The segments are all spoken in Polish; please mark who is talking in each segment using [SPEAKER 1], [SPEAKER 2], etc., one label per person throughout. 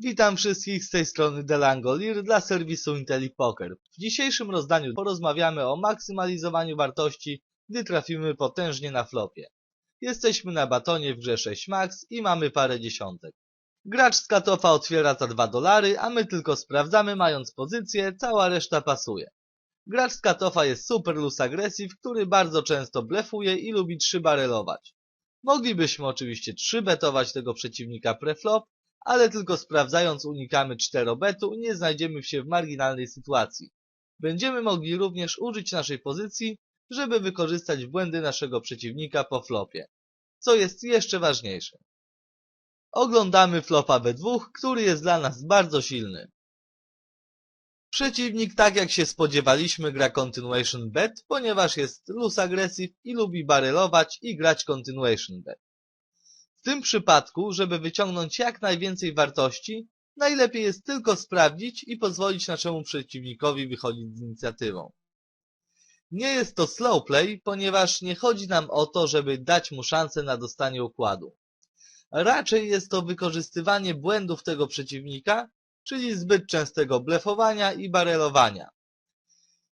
[SPEAKER 1] Witam wszystkich z tej strony Delangolir dla serwisu IntelliPoker. W dzisiejszym rozdaniu porozmawiamy o maksymalizowaniu wartości, gdy trafimy potężnie na flopie. Jesteśmy na batonie w grze 6 max i mamy parę dziesiątek. Gracz z katofa otwiera za 2 dolary, a my tylko sprawdzamy mając pozycję, cała reszta pasuje. Gracz z katofa jest super loose aggressive, który bardzo często blefuje i lubi 3 barelować. Moglibyśmy oczywiście 3 betować tego przeciwnika preflop, ale tylko sprawdzając unikamy 4 betu i nie znajdziemy się w marginalnej sytuacji. Będziemy mogli również użyć naszej pozycji, żeby wykorzystać błędy naszego przeciwnika po flopie. Co jest jeszcze ważniejsze. Oglądamy flopa we dwóch, który jest dla nas bardzo silny. Przeciwnik, tak jak się spodziewaliśmy, gra Continuation Bet, ponieważ jest loose aggressive i lubi barelować i grać Continuation Bet. W tym przypadku, żeby wyciągnąć jak najwięcej wartości, najlepiej jest tylko sprawdzić i pozwolić naszemu przeciwnikowi wychodzić z inicjatywą. Nie jest to slow play, ponieważ nie chodzi nam o to, żeby dać mu szansę na dostanie układu. Raczej jest to wykorzystywanie błędów tego przeciwnika, czyli zbyt częstego blefowania i barelowania.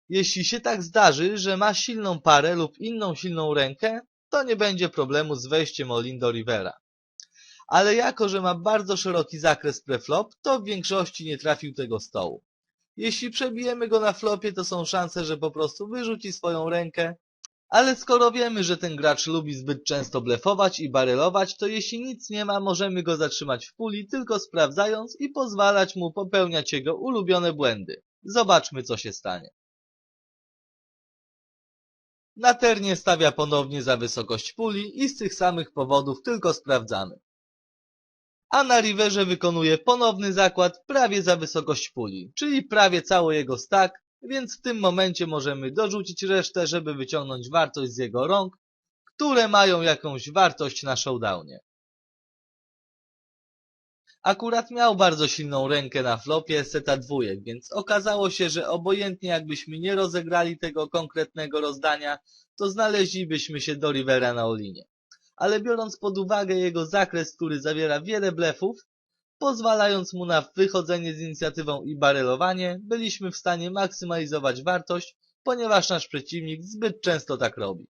[SPEAKER 1] Jeśli się tak zdarzy, że ma silną parę lub inną silną rękę, to nie będzie problemu z wejściem Olin do Rivera. Ale jako, że ma bardzo szeroki zakres preflop, to w większości nie trafił tego stołu. Jeśli przebijemy go na flopie, to są szanse, że po prostu wyrzuci swoją rękę. Ale skoro wiemy, że ten gracz lubi zbyt często blefować i barelować, to jeśli nic nie ma, możemy go zatrzymać w puli, tylko sprawdzając i pozwalać mu popełniać jego ulubione błędy. Zobaczmy, co się stanie. Na ternie stawia ponownie za wysokość puli i z tych samych powodów tylko sprawdzamy. A na riverze wykonuje ponowny zakład prawie za wysokość puli, czyli prawie cały jego stack, więc w tym momencie możemy dorzucić resztę, żeby wyciągnąć wartość z jego rąk, które mają jakąś wartość na showdownie. Akurat miał bardzo silną rękę na flopie seta dwójek, więc okazało się, że obojętnie jakbyśmy nie rozegrali tego konkretnego rozdania, to znaleźlibyśmy się do Rivera na Olinie. Ale biorąc pod uwagę jego zakres, który zawiera wiele blefów, pozwalając mu na wychodzenie z inicjatywą i barelowanie, byliśmy w stanie maksymalizować wartość, ponieważ nasz przeciwnik zbyt często tak robi.